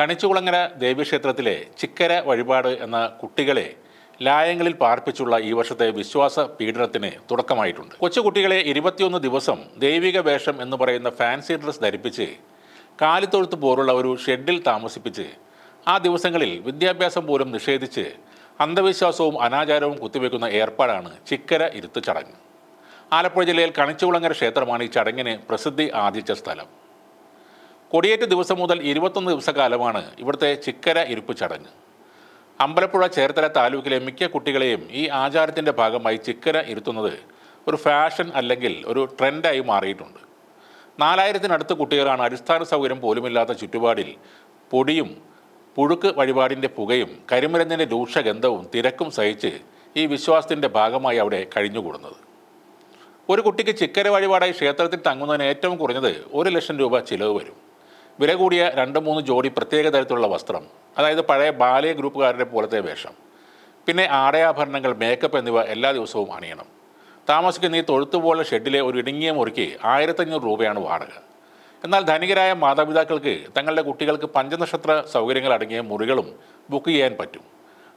കണിച്ചുകുളങ്ങര ദേവീക്ഷേത്രത്തിലെ ചിക്കര വഴിപാട് എന്ന കുട്ടികളെ ലായങ്ങളിൽ പാർപ്പിച്ചുള്ള ഈ വർഷത്തെ വിശ്വാസ പീഡനത്തിന് തുടക്കമായിട്ടുണ്ട്. കൊച്ചുകുട്ടികളെ ഇരുപത്തിയൊന്ന് ദിവസം ദൈവിക വേഷം എന്ന് പറയുന്ന ഫാൻസി ഡ്രസ് ധരിപ്പിച്ച് കാലിത്തൊഴുത്ത് പോലുള്ള ഒരു ഷെഡിൽ താമസിപ്പിച്ച് ആ ദിവസങ്ങളിൽ വിദ്യാഭ്യാസം പോലും നിഷേധിച്ച് അന്ധവിശ്വാസവും അനാചാരവും കുത്തിവെക്കുന്ന ഏർപ്പാടാണ് ചിക്കര ഇരുത്ത് ചടങ്ങ് ആലപ്പുഴ ജില്ലയിൽ കണിച്ചുകുളങ്ങര ക്ഷേത്രമാണ് ഈ ചടങ്ങിന് പ്രസിദ്ധി ആദിച്ച സ്ഥലം. കൊടിയേറ്റ് ദിവസം മുതൽ ഇരുപത്തൊന്ന് ദിവസക്കാലമാണ് ഇവിടുത്തെ ചിക്കര ഇരുപ്പ് ചടങ്ങ്. അമ്പലപ്പുഴ ചേർത്തല താലൂക്കിലെ മിക്ക കുട്ടികളെയും ഈ ആചാരത്തിന്റെ ഭാഗമായി ചിക്കര ഇരുത്തുന്നത് ഒരു ഫാഷൻ അല്ലെങ്കിൽ ഒരു ട്രെൻഡായി മാറിയിട്ടുണ്ട്. നാലായിരത്തിനടുത്ത് കുട്ടികളാണ് അടിസ്ഥാന സൗകര്യം പോലുമില്ലാത്ത ചുറ്റുപാടിൽ പൊടിയും പുഴുക്ക് വഴിപാടിന്റെ പുകയും കരിമരുന്നിന്റെ രൂക്ഷഗന്ധവും തിരക്കും സഹിച്ച് ഈ വിശ്വാസത്തിന്റെ ഭാഗമായി അവിടെ കഴിഞ്ഞുകൂടുന്നത്. ഒരു കുട്ടിക്ക് ചിക്കര വഴിപാടായി ക്ഷേത്രത്തിൽ തങ്ങുന്നതിന് ഏറ്റവും കുറഞ്ഞത് ഒരു ലക്ഷം രൂപ ചിലവ് വരും. വില കൂടിയ രണ്ട് മൂന്ന് ജോഡി പ്രത്യേക തരത്തിലുള്ള വസ്ത്രം അതായത് പഴയ ബാലയ ഗ്രൂപ്പുകാരുടെ പോലത്തെ വേഷം പിന്നെ ആടയാഭരണങ്ങൾ മേക്കപ്പ് എന്നിവ എല്ലാ ദിവസവും അണിയണം. താമസിക്കുന്ന ഈ തൊഴുത്തുപോലെ ഷെഡിലെ ഒരു ഇടുങ്ങിയ മുറിക്ക് ആയിരത്തഞ്ഞൂറ് രൂപയാണ് വാടക. എന്നാൽ ധനികരായ മാതാപിതാക്കൾക്ക് തങ്ങളുടെ കുട്ടികൾക്ക് പഞ്ചനക്ഷത്ര സൗകര്യങ്ങൾ അടങ്ങിയ മുറികളും ബുക്ക് ചെയ്യാൻ പറ്റും.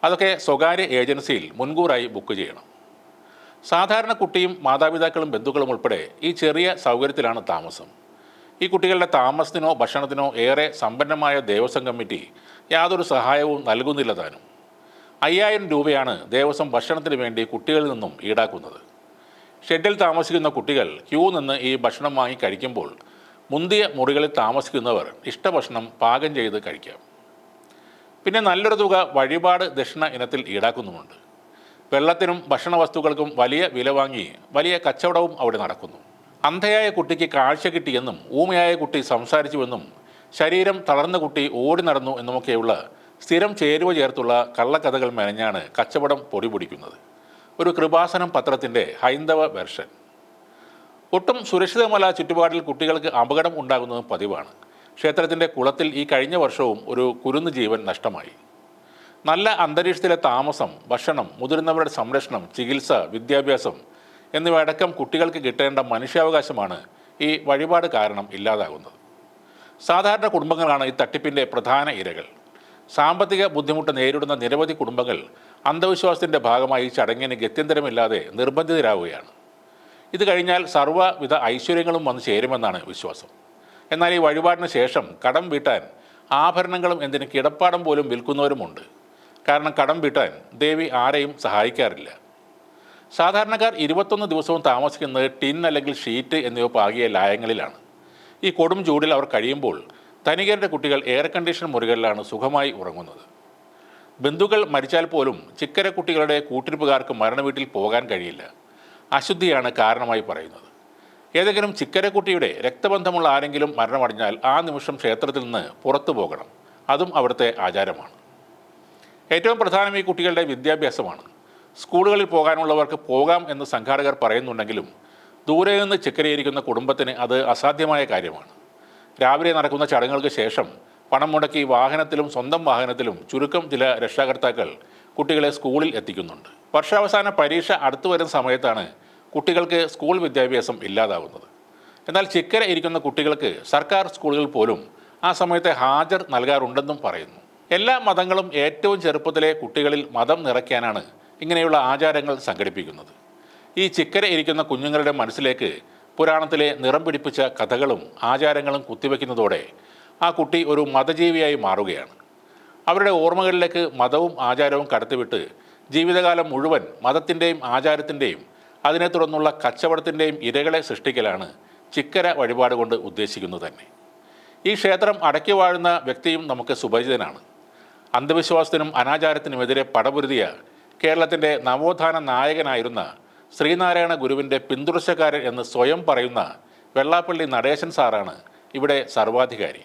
അതൊക്കെ സ്വകാര്യ ഏജൻസിയിൽ മുൻകൂറായി ബുക്ക് ചെയ്യണം. സാധാരണ കുട്ടിയും മാതാപിതാക്കളും ബന്ധുക്കളും ഉൾപ്പെടെ ഈ ചെറിയ സൗകര്യത്തിലാണ് താമസം. ഈ കുട്ടികളുടെ താമസത്തിനോ ഭക്ഷണത്തിനോ ഏറെ സമ്പന്നമായ ദേവസ്വം കമ്മിറ്റി യാതൊരു സഹായവും നൽകുന്നില്ല താനും. അയ്യായിരം രൂപയാണ് ദേവസ്വം ഭക്ഷണത്തിന് വേണ്ടി കുട്ടികളിൽ നിന്നും ഈടാക്കുന്നത്. ഷെഡിൽ താമസിക്കുന്ന കുട്ടികൾ ക്യൂ നിന്ന് ഈ ഭക്ഷണം വാങ്ങി കഴിക്കുമ്പോൾ മുന്തിയ മുറികളിൽ താമസിക്കുന്നവർ ഇഷ്ടഭക്ഷണം പാകം ചെയ്ത് കഴിക്കാം. പിന്നെ നല്ലൊരു തുക വഴിപാട് ദക്ഷിണ ഇനത്തിൽ ഈടാക്കുന്നുമുണ്ട്. വെള്ളത്തിനും ഭക്ഷണ വസ്തുക്കൾക്കും വലിയ വില വാങ്ങി വലിയ കച്ചവടവും അവിടെ നടക്കുന്നു. അന്ധയായ കുട്ടിക്ക് കാഴ്ച കിട്ടിയെന്നും ഊമയായ കുട്ടി സംസാരിച്ചുവെന്നും ശരീരം തളർന്ന കുട്ടി ഓടി നടന്നു എന്നുമൊക്കെയുള്ള സ്ഥിരം ചേരുവ ചേർത്തുള്ള കള്ളക്കഥകൾ മെനഞ്ഞാണ് കച്ചവടം പൊടിപൊടിക്കുന്നത് ഒരു കൃപാസനം പത്രത്തിന്റെ ഹൈന്ദവ വെർഷൻ. ഒട്ടും സുരക്ഷിതമല്ല ചുറ്റുപാടിൽ കുട്ടികൾക്ക് അപകടം ഉണ്ടാകുന്നതും പതിവാണ്. ക്ഷേത്രത്തിന്റെ കുളത്തിൽ ഈ കഴിഞ്ഞ വർഷവും ഒരു കുരുന്ന് ജീവൻ നഷ്ടമായി. നല്ല അന്തരീക്ഷത്തിലെ താമസം ഭക്ഷണം മുതിർന്നവരുടെ സംരക്ഷണം ചികിത്സ വിദ്യാഭ്യാസം എന്നിവയടക്കം കുട്ടികൾക്ക് കിട്ടേണ്ട മനുഷ്യാവകാശമാണ് ഈ വഴിപാട് കാരണം ഇല്ലാതാകുന്നത്. സാധാരണ കുടുംബങ്ങളാണ് ഈ തട്ടിപ്പിന്റെ പ്രധാന ഇരകൾ. സാമ്പത്തിക ബുദ്ധിമുട്ട് നേരിടുന്ന നിരവധി കുടുംബങ്ങൾ അന്ധവിശ്വാസത്തിന്റെ ഭാഗമായി ഈ ചടങ്ങിന് ഗത്യന്തരമില്ലാതെ നിർബന്ധിതരാവുകയാണ്. ഇത് കഴിഞ്ഞാൽ സർവവിധ ഐശ്വര്യങ്ങളും വന്നു ചേരുമെന്നാണ് വിശ്വാസം. എന്നാൽ ഈ വഴിപാടിന് ശേഷം കടം വീട്ടാൻ ആഭരണങ്ങളും എന്തിന് കിടപ്പാടം പോലും വിൽക്കുന്നവരുമുണ്ട്. കാരണം കടം വീട്ടാൻ ദേവി ആരെയും സഹായിക്കാറില്ല. സാധാരണക്കാർ ഇരുപത്തൊന്ന് ദിവസവും താമസിക്കുന്നത് ടിൻ അല്ലെങ്കിൽ ഷീറ്റ് എന്നിവ പാകിയ ലായങ്ങളിലാണ്. ഈ കൊടും ചൂടിൽ അവർ കഴിയുമ്പോൾ ധനികരുടെ കുട്ടികൾ എയർ കണ്ടീഷൻ മുറികളിലാണ് സുഖമായി ഉറങ്ങുന്നത്. ബന്ധുക്കൾ മരിച്ചാൽ പോലും ചിക്കര കുട്ടികളുടെ കൂട്ടിരിപ്പുകാർക്ക് മരണവീട്ടിൽ പോകാൻ കഴിയില്ല. അശുദ്ധിയാണ് കാരണമായി പറയുന്നത്. ഏതെങ്കിലും ചിക്കരക്കുട്ടിയുടെ രക്തബന്ധമുള്ള ആരെങ്കിലും മരണമടഞ്ഞാൽ ആ നിമിഷം ക്ഷേത്രത്തിൽ നിന്ന് പുറത്തു പോകണം. അതും അവിടുത്തെ ആചാരമാണ്. ഏറ്റവും പ്രധാനം ഈ കുട്ടികളുടെ വിദ്യാഭ്യാസമാണ്. സ്കൂളുകളിൽ പോകാനുള്ളവർക്ക് പോകാം എന്ന് സംഘാടകർ പറയുന്നുണ്ടെങ്കിലും ദൂരെ നിന്ന് ചിക്കരയിരിക്കുന്ന കുടുംബത്തിന് അത് അസാധ്യമായ കാര്യമാണ്. രാവിലെ നടക്കുന്ന ചടങ്ങുകൾക്ക് ശേഷം പണം മുടക്കി വാഹനത്തിലും സ്വന്തം വാഹനത്തിലും ചുരുക്കം ചില രക്ഷാകർത്താക്കൾ കുട്ടികളെ സ്കൂളിൽ എത്തിക്കുന്നുണ്ട്. വർഷാവസാന പരീക്ഷ അടുത്തു വരുന്ന സമയത്താണ് കുട്ടികൾക്ക് സ്കൂൾ വിദ്യാഭ്യാസം ഇല്ലാതാവുന്നത്. എന്നാൽ ചിക്കര ഇരിക്കുന്ന കുട്ടികൾക്ക് സർക്കാർ സ്കൂളുകൾ പോലും ആ സമയത്തെ ഹാജർ നൽകാറുണ്ടെന്നും പറയുന്നു. എല്ലാ മതങ്ങളും ഏറ്റവും ചെറുപ്പത്തിലെ കുട്ടികളിൽ മതം നിറയ്ക്കാനാണ് ഇങ്ങനെയുള്ള ആചാരങ്ങൾ സംഘടിപ്പിക്കുന്നത്. ഈ ചിക്കര ഇരിക്കുന്ന കുഞ്ഞുങ്ങളുടെ മനസ്സിലേക്ക് പുരാണത്തിലെ നിറം പിടിപ്പിച്ച കഥകളും ആചാരങ്ങളും കുത്തിവെക്കുന്നതോടെ ആ കുട്ടി ഒരു മതജീവിയായി മാറുകയാണ്. അവരുടെ ഓർമ്മകളിലേക്ക് മതവും ആചാരവും കടത്തിവിട്ട് ജീവിതകാലം മുഴുവൻ മതത്തിന്റെയും ആചാരത്തിന്റെയും അതിനെ തുടർന്നുള്ള കച്ചവടത്തിന്റെയും ഇരകളെ സൃഷ്ടിക്കലാണ് ചിക്കര വഴിപാട് കൊണ്ട് ഉദ്ദേശിക്കുന്നത് തന്നെ. ഈ ക്ഷേത്രം അടക്കി വാഴുന്ന വ്യക്തിയും നമുക്ക് സുപരിചിതനാണ്. അന്ധവിശ്വാസത്തിനും അനാചാരത്തിനുമെതിരെ പടപൊരുതിയ കേരളത്തിന്റെ നവോത്ഥാന നായകനായിരുന്ന ശ്രീനാരായണ ഗുരുവിന്റെ പിന്തുടർച്ചക്കാരൻ എന്ന് സ്വയം പറയുന്ന വെള്ളാപ്പള്ളി നടേശൻ സാറാണ് ഇവിടെ സർവാധികാരി.